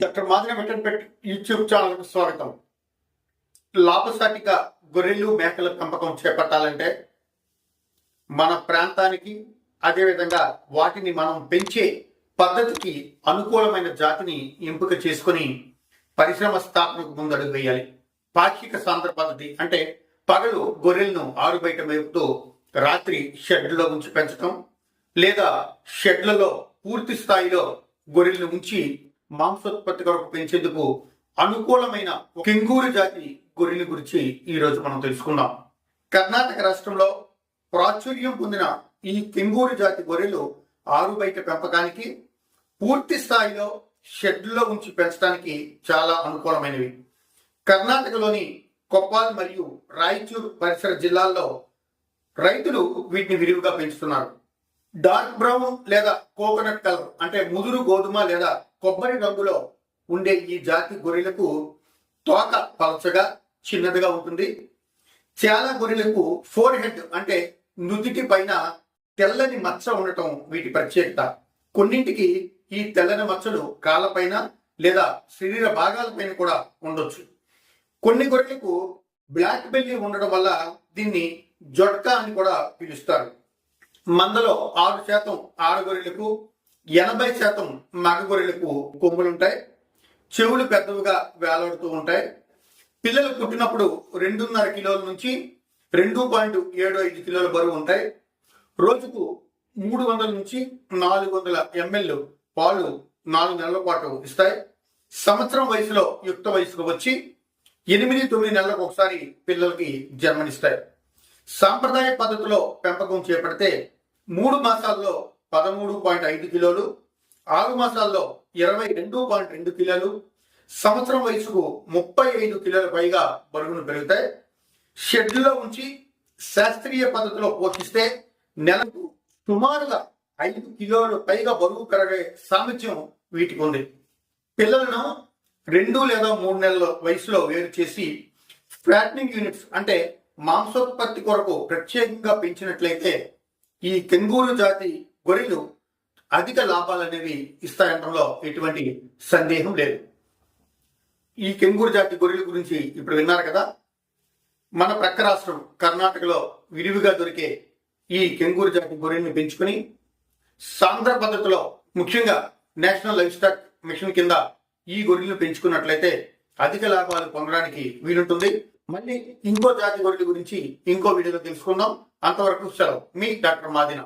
Doctor మాదిన వెంటన్పేట్ YouTube ఛానల్కు స్వాగతం. లాభసాటిక గొర్రెలు మేకల పెంపకం చేపట్టాలంటే మన ప్రాంతానికి అదేవిధంగా వాటిని మనం పెంచే పద్ధతికి అనుకూలమైన జాతిని ఎంపిక చేసుకొని పరిశ్రమ స్థాపనకు ముందడుగు వేయాలి. పాక్షిక సాంద్ర పద్ధతి అంటే పగలు గొర్రెలను ఆరు బయట మేపుతూ రాత్రి షెడ్లలో ఉంచి పెంచటం లేదా షెడ్లలో పూర్తి స్థాయిలో గొర్రెలను ఉంచి మాంసోత్పత్తి కొరకు పెంచేందుకు అనుకూలమైన కెంగూరు జాతి గొర్రెల గురించి ఈ రోజు మనం తెలుసుకుందాం. కర్ణాటక రాష్ట్రంలో ప్రాచుర్యం పొందిన ఈ కెంగూరు జాతి గొర్రెలు ఆరు బయట పెంపకానికి పూర్తి స్థాయిలో షెడ్లో ఉంచి పెంచడానికి చాలా అనుకూలమైనవి. కర్ణాటకలోని కొప్పాల్ మరియు రాయచూర్ పరిసర జిల్లాల్లో రైతులు వీటిని విరివిగా పెంచుతున్నారు. డార్క్ బ్రౌన్ లేదా కోకోనట్ కలర్ అంటే ముదురు గోధుమ లేదా కొబ్బరి రంగులో ఉండే ఈ జాతి గొర్రెలకు తోక పలచగా చిన్నదిగా ఉంటుంది. చాలా గొర్రెలకు ఫోర్ హెడ్ అంటే నుదుటి పైన తెల్లని మచ్చ ఉండటం వీటి ప్రత్యేకత. కొన్నింటికి ఈ తెల్లని మచ్చలు కాళ్ళపైన లేదా శరీర భాగాలపైన కూడా ఉండొచ్చు. కొన్ని గొర్రెలకు బ్లాక్ బెల్లి ఉండడం వల్ల దీన్ని జొట్కా అని కూడా పిలుస్తారు. మందలో ఆరు శాతం ఆడగొర్రెలకు ఎనభై శాతం మగ గొర్రెలకు కొమ్ములుంటాయి. చెవులు పెద్దవిగా వేలాడుతూ ఉంటాయి. పిల్లలు పుట్టినప్పుడు రెండున్నర కిలోల నుంచి రెండు పాయింట్ ఏడు ఐదు కిలోల బరువు ఉంటాయి. రోజుకు మూడు వందల నుంచి నాలుగు వందల ఎంఎల్ పాలు నాలుగు నెలల పాటు ఇస్తాయి. సంవత్సరం వయసులో యుక్త వయసుకు వచ్చి ఎనిమిది తొమ్మిది నెలలకు ఒకసారి పిల్లలకి జన్మనిస్తాయి. సాంప్రదాయ పద్ధతిలో పెంపకం చేపడితే మూడు మాసాల్లో పదమూడు పాయింట్ ఐదు కిలోలు ఆరు మాసాల్లో ఇరవై రెండు పాయింట్ రెండు కిలోలు సంవత్సరం వయసుకు ముప్పై ఐదు కిలోల పైగా బరువును పెరుగుతాయి. షెడ్లో ఉంచి శాస్త్రీయ పద్ధతిలో పోషిస్తే నెలకు సుమారుగా ఐదు కిలోలు పైగా బరువు పెరగే సామర్థ్యం వీటికి ఉంది పిల్లలను రెండు లేదా మూడు నెలల వయసులో వేరు చేసి ఫ్లాట్నింగ్ యూనిట్స్ అంటే మాంసోత్పత్తి కొరకు ప్రత్యేకంగా పెంచినట్లయితే ఈ కెంగూరు జాతి గొర్రెలు అధిక లాభాలు అనేవి ఇస్తాయనడంలో ఎటువంటి సందేహం లేదు. ఈ కెంగూరు జాతి గొర్రెల గురించి ఇప్పుడు విన్నారు కదా. మన ప్రక్క రాష్ట్రం కర్ణాటకలో విరివిగా దొరికే ఈ కెంగూరు జాతి గొర్రెల్ని పెంచుకుని సాంద్ర పద్ధతిలో ముఖ్యంగా నేషనల్ లైఫ్ స్టాక్ మిషన్ కింద ఈ గొర్రెలను పెంచుకున్నట్లయితే అధిక లాభాలు పొందడానికి వీలుంటుంది. మళ్ళీ ఇంకో జాతి గొర్రెల గురించి ఇంకో వీడియోలో తెలుసుకుందాం. అంతవరకు సెలవు. మీ డాక్టర్ మాదిన.